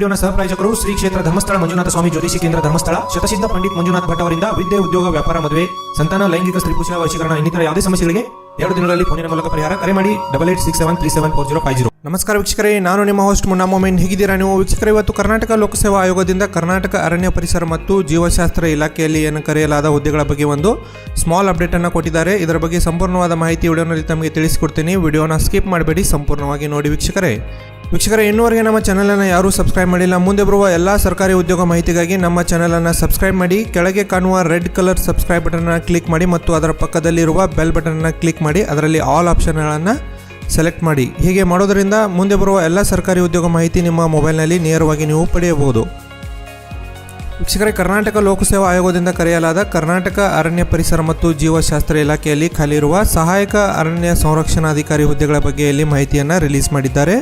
ವಿಡಿಯೋನ ಸಹಪ್ರಾಯೋಜಕರು ಶ್ರೀ ಕ್ಷೇತ್ರ ಧರ್ಮಸ್ಥಳ ಮಂಜುನಾಥ ಸ್ವಾಮಿ ಜ್ಯೋತಿಷಿ ಕೇಂದ್ರ ಧರ್ಮಸ್ಥಳ, ಶತಸಿದ್ಧ ಪಂಡಿತ್ ಮಂಜುನಾಥ ಭಟ್ ಅವರಿಂದ ವಿದ್ಯೆ, ಉದ್ಯೋಗ, ವ್ಯಾಪಾರ, ಮದುವೆ, ಸಂತಾನ, ಲೈಂಗಿಕ ಸ್ತ್ರೀ ಪುರುಷ ವಶೀಕರಣ, ಇನ್ನಿತರ ಯಾವುದೇ ಸಮಸ್ಯೆಗಳಿಗೆ ಎರಡು ದಿನಗಳಲ್ಲಿ ಫೋನಿನ ಮೂಲಕ ಪರಿಹಾರ ಕರೆ ಮಾಡಿ double eight six seven three seven four zero five zero ನಮಸ್ಕಾರ ವೀಕ್ಷಕರೇ, ನಾನು ನಿಮ್ಮ ಹೋಸ್ಟ್ ಮುನ್ನಾ ಮೊಮೆನ್ ಹೇಗಿದ್ದೀರಾ ನೀವು? ವೀಕ್ಷಕರೇ, ಇವತ್ತು ಕರ್ನಾಟಕ ಲೋಕಸೇವಾ ಆಯೋಗದಿಂದ ಕರ್ನಾಟಕ ಅರಣ್ಯ ಪರಿಸರ ಮತ್ತು ಜೀವಶಾಸ್ತ್ರ ಇಲಾಖೆಯಲ್ಲಿ ಏನು ಕರೆಯಲಾದ ಹುದ್ದೆಗಳ ಬಗ್ಗೆ ಒಂದು ಸ್ಮಾಲ್ ಅಪ್ಡೇಟ್ ಅನ್ನು ಕೊಟ್ಟಿದ್ದಾರೆ. ಇದರ ಬಗ್ಗೆ ಸಂಪೂರ್ಣವಾದ ಮಾಹಿತಿ ವಿಡಿಯೋನಲ್ಲಿ ತಮಗೆ ತಿಳಿಸಿಕೊಡ್ತೀನಿ. ವಿಡಿಯೋನ ಸ್ಕಿಪ್ ಮಾಡಬೇಡಿ, ಸಂಪೂರ್ಣವಾಗಿ ನೋಡಿ ವೀಕ್ಷಕರೇ. ವೀಕ್ಷಕರೇ, ಇನ್ನೂವರೆಗೆ ನಮ್ಮ ಚಾನಲನ್ನು ಯಾರೂ ಸಬ್ಸ್ಕ್ರೈಬ್ ಮಾಡಿಲ್ಲ, ಮುಂದೆ ಬರುವ ಎಲ್ಲ ಸರ್ಕಾರಿ ಉದ್ಯೋಗ ಮಾಹಿತಿಗಾಗಿ ನಮ್ಮ ಚಾನಲನ್ನು ಸಬ್ಸ್ಕ್ರೈಬ್ ಮಾಡಿ, ಕೆಳಗೆ ಕಾಣುವ ರೆಡ್ ಕಲರ್ ಸಬ್ಸ್ಕ್ರೈಬ್ ಬಟನ್ನ ಕ್ಲಿಕ್ ಮಾಡಿ ಮತ್ತು ಅದರ ಪಕ್ಕದಲ್ಲಿರುವ ಬೆಲ್ ಬಟನ್ನ ಕ್ಲಿಕ್ ಮಾಡಿ, ಅದರಲ್ಲಿ ಆಲ್ ಆಪ್ಷನ್ಗಳನ್ನು ಸೆಲೆಕ್ಟ್ ಮಾಡಿ. ಹೀಗೆ ಮಾಡೋದರಿಂದ ಮುಂದೆ ಬರುವ ಎಲ್ಲ ಸರ್ಕಾರಿ ಉದ್ಯೋಗ ಮಾಹಿತಿ ನಿಮ್ಮ ಮೊಬೈಲ್ನಲ್ಲಿ ನೇರವಾಗಿ ನೀವು ಪಡೆಯಬಹುದು. ವೀಕ್ಷಕರೇ, ಕರ್ನಾಟಕ ಲೋಕಸೇವಾ ಆಯೋಗದಿಂದ ಕರೆಯಲಾದ ಕರ್ನಾಟಕ ಅರಣ್ಯ ಪರಿಸರ ಮತ್ತು ಜೀವಶಾಸ್ತ್ರ ಇಲಾಖೆಯಲ್ಲಿ ಖಾಲಿ ಇರುವ ಸಹಾಯಕ ಅರಣ್ಯ ಸಂರಕ್ಷಣಾಧಿಕಾರಿ ಹುದ್ದೆಗಳ ಬಗ್ಗೆ ಇಲ್ಲಿ ಮಾಹಿತಿಯನ್ನು ರಿಲೀಸ್ ಮಾಡಿದ್ದಾರೆ.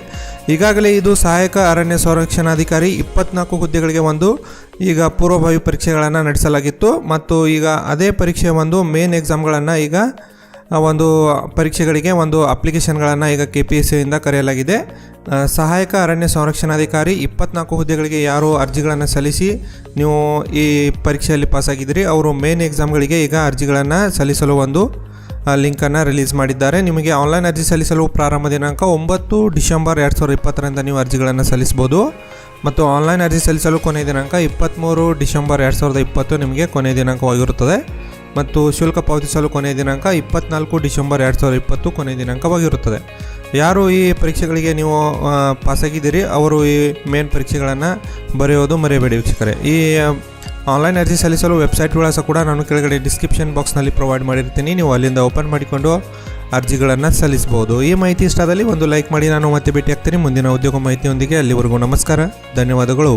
ಈಗಾಗಲೇ ಇದು ಸಹಾಯಕ ಅರಣ್ಯ ಸಂರಕ್ಷಣಾಧಿಕಾರಿ ಇಪ್ಪತ್ನಾಲ್ಕು ಹುದ್ದೆಗಳಿಗೆ ಒಂದು, ಈಗ ಪೂರ್ವಭಾವಿ ಪರೀಕ್ಷೆಗಳನ್ನು ನಡೆಸಲಾಗಿತ್ತು. ಮತ್ತು ಈಗ ಅದೇ ಪರೀಕ್ಷೆ ಒಂದು ಮೇನ್ ಎಕ್ಸಾಮ್ಗಳನ್ನು ಈಗ ಒಂದು ಪರೀಕ್ಷೆಗಳಿಗೆ ಒಂದು ಅಪ್ಲಿಕೇಶನ್ಗಳನ್ನು ಈಗ ಕೆ ಪಿ ಎಸ್ ಸಿಯಿಂದ ಕರೆಯಲಾಗಿದೆ. ಸಹಾಯಕ ಅರಣ್ಯ ಸಂರಕ್ಷಣಾಧಿಕಾರಿ ಇಪ್ಪತ್ನಾಲ್ಕು ಹುದ್ದೆಗಳಿಗೆ ಯಾರು ಅರ್ಜಿಗಳನ್ನು ಸಲ್ಲಿಸಿ ನೀವು ಈ ಪರೀಕ್ಷೆಯಲ್ಲಿ ಪಾಸಾಗಿದ್ದೀರಿ, ಅವರು ಮೇನ್ ಎಕ್ಸಾಮ್ಗಳಿಗೆ ಈಗ ಅರ್ಜಿಗಳನ್ನು ಸಲ್ಲಿಸಲು ಒಂದು ಲಿಂಕನ್ನು ರಿಲೀಸ್ ಮಾಡಿದ್ದಾರೆ. ನಿಮಗೆ ಆನ್ಲೈನ್ ಅರ್ಜಿ ಸಲ್ಲಿಸಲು ಪ್ರಾರಂಭ ದಿನಾಂಕ ಒಂಬತ್ತು ಡಿಸೆಂಬರ್ ಎರಡು ಸಾವಿರದ ಇಪ್ಪತ್ತರಿಂದ ನೀವು ಅರ್ಜಿಗಳನ್ನು ಸಲ್ಲಿಸ್ಬೋದು ಮತ್ತು ಆನ್ಲೈನ್ ಅರ್ಜಿ ಸಲ್ಲಿಸಲು ಕೊನೆಯ ದಿನಾಂಕ ಇಪ್ಪತ್ತ್ಮೂರು ಡಿಸೆಂಬರ್ ಎರಡು ಸಾವಿರದ ಇಪ್ಪತ್ತು ನಿಮಗೆ ಕೊನೆಯ ದಿನಾಂಕವಾಗಿರುತ್ತದೆ. ಮತ್ತು ಶುಲ್ಕ ಪಾವತಿಸಲು ಕೊನೆಯ ದಿನಾಂಕ ಇಪ್ಪತ್ನಾಲ್ಕು ಡಿಸೆಂಬರ್ ಎರಡು ಸಾವಿರದ ಇಪ್ಪತ್ತು ಕೊನೆಯ ದಿನಾಂಕವಾಗಿರುತ್ತದೆ. ಯಾರು ಈ ಪರೀಕ್ಷೆಗಳಿಗೆ ನೀವು ಪಾಸಾಗಿದ್ದೀರಿ, ಅವರು ಈ ಮೇನ್ ಪರೀಕ್ಷೆಗಳನ್ನು ಬರೆಯೋದು ಮರೆಯಬೇಡಿ ವೀಕ್ಷಕರೇ. ಈ ಆನ್ಲೈನ್ ಅರ್ಜಿ ಸಲ್ಲಿಸಲು ವೆಬ್ಸೈಟ್ ವಿಳಾಸ ಕೂಡ ನಾನು ಕೆಳಗಡೆ ಡಿಸ್ಕ್ರಿಪ್ಷನ್ ಬಾಕ್ಸ್ನಲ್ಲಿ ಪ್ರೊವೈಡ್ ಮಾಡಿರ್ತೀನಿ. ನೀವು ಅಲ್ಲಿಂದ ಓಪನ್ ಮಾಡಿಕೊಂಡು ಅರ್ಜಿಗಳನ್ನು ಸಲ್ಲಿಸಬಹುದು. ಈ ಮಾಹಿತಿ ಇಷ್ಟ ಆದಲ್ಲಿ ಒಂದು ಲೈಕ್ ಮಾಡಿ. ನಾನು ಮತ್ತೆ ಭೇಟಿ ಆಗ್ತೀನಿ. ಮುಂದಿನ ಉದ್ಯೋಗ ಮಾಹಿತಿಯೊಂದಿಗೆ ಅಲ್ಲಿವರೆಗೂ ನಮಸ್ಕಾರ. ಧನ್ಯವಾದಗಳು.